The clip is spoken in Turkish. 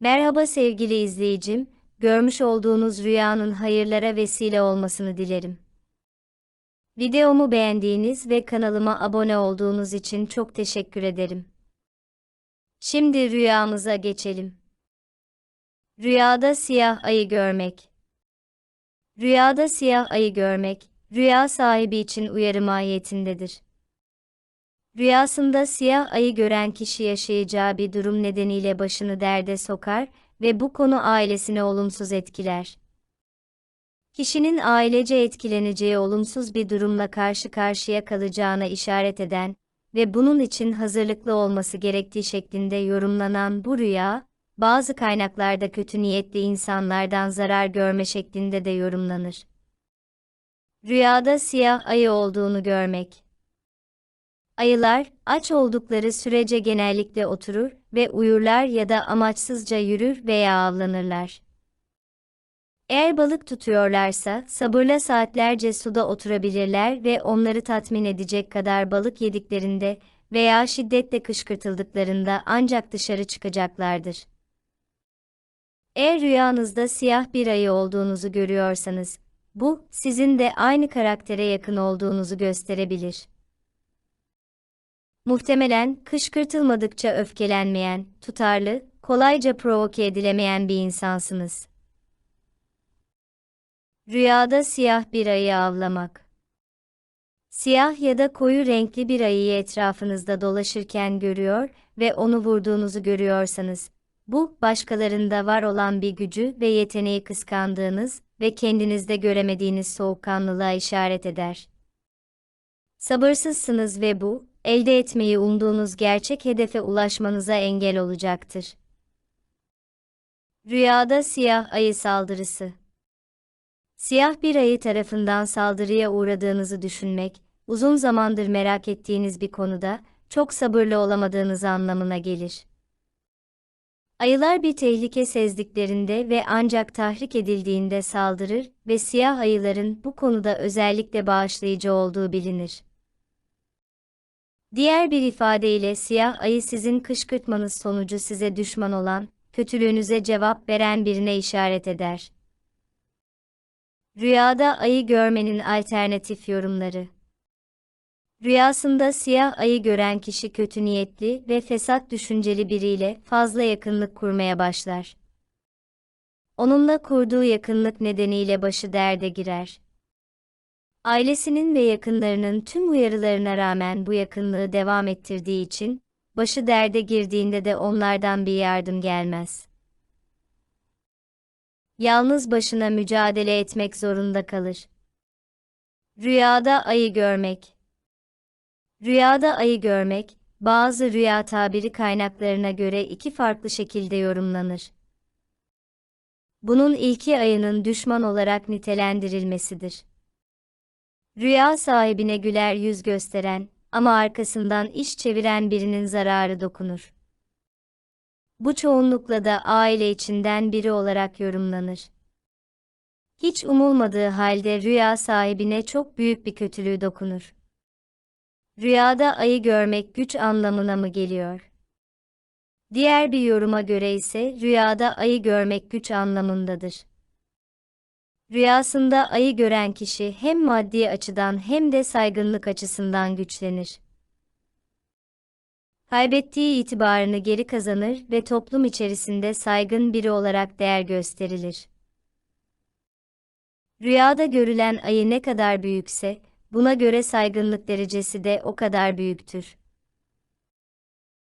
Merhaba sevgili izleyicim, görmüş olduğunuz rüyanın hayırlara vesile olmasını dilerim. Videomu beğendiğiniz ve kanalıma abone olduğunuz için çok teşekkür ederim. Şimdi rüyamıza geçelim. Rüyada siyah ayı görmek. Rüyada siyah ayı görmek, rüya sahibi için uyarı mahiyetindedir. Rüyasında siyah ayı gören kişi yaşayacağı bir durum nedeniyle başını derde sokar ve bu konu ailesini olumsuz etkiler. Kişinin ailece etkileneceği olumsuz bir durumla karşı karşıya kalacağına işaret eden ve bunun için hazırlıklı olması gerektiği şeklinde yorumlanan bu rüya, bazı kaynaklarda kötü niyetli insanlardan zarar görme şeklinde de yorumlanır. Rüyada siyah ayı olduğunu görmek Ayılar, aç oldukları sürece genellikle oturur ve uyurlar ya da amaçsızca yürür veya avlanırlar. Eğer balık tutuyorlarsa, sabırla saatlerce suda oturabilirler ve onları tatmin edecek kadar balık yediklerinde veya şiddetle kışkırtıldıklarında ancak dışarı çıkacaklardır. Eğer rüyanızda siyah bir ayı olduğunuzu görüyorsanız, bu, sizin de aynı karaktere yakın olduğunuzu gösterebilir. Muhtemelen kışkırtılmadıkça öfkelenmeyen, tutarlı, kolayca provoke edilemeyen bir insansınız. Rüyada siyah bir ayı avlamak. Siyah ya da koyu renkli bir ayıyı etrafınızda dolaşırken görüyor ve onu vurduğunuzu görüyorsanız, bu, başkalarında var olan bir gücü ve yeteneği kıskandığınız ve kendinizde göremediğiniz soğukkanlılığa işaret eder. Sabırsızsınız ve bu, elde etmeyi umduğunuz gerçek hedefe ulaşmanıza engel olacaktır. Rüyada siyah ayı saldırısı. Siyah bir ayı tarafından saldırıya uğradığınızı düşünmek, uzun zamandır merak ettiğiniz bir konuda çok sabırlı olamadığınız anlamına gelir. Ayılar bir tehlike sezdiklerinde ve ancak tahrik edildiğinde saldırır ve siyah ayıların bu konuda özellikle bağışlayıcı olduğu bilinir. Diğer bir ifadeyle siyah ayı sizin kışkırtmanız sonucu size düşman olan, kötülüğünüze cevap veren birine işaret eder. Rüyada ayı görmenin alternatif yorumları. Rüyasında siyah ayı gören kişi kötü niyetli ve fesat düşünceli biriyle fazla yakınlık kurmaya başlar. Onunla kurduğu yakınlık nedeniyle başı derde girer. Ailesinin ve yakınlarının tüm uyarılarına rağmen bu yakınlığı devam ettirdiği için, başı derde girdiğinde de onlardan bir yardım gelmez. Yalnız başına mücadele etmek zorunda kalır. Rüyada ayı görmek Rüyada ayı görmek, bazı rüya tabiri kaynaklarına göre iki farklı şekilde yorumlanır. Bunun ilki ayının düşman olarak nitelendirilmesidir. Rüya sahibine güler yüz gösteren ama arkasından iş çeviren birinin zararı dokunur. Bu çoğunlukla da aile içinden biri olarak yorumlanır. Hiç umulmadığı halde rüya sahibine çok büyük bir kötülüğü dokunur. Rüyada ayı görmek güç anlamına mı geliyor? Diğer bir yoruma göre ise rüyada ayı görmek güç anlamındadır. Rüyasında ayı gören kişi hem maddi açıdan hem de saygınlık açısından güçlenir. Kaybettiği itibarını geri kazanır ve toplum içerisinde saygın biri olarak değer gösterilir. Rüyada görülen ayı ne kadar büyükse, buna göre saygınlık derecesi de o kadar büyüktür.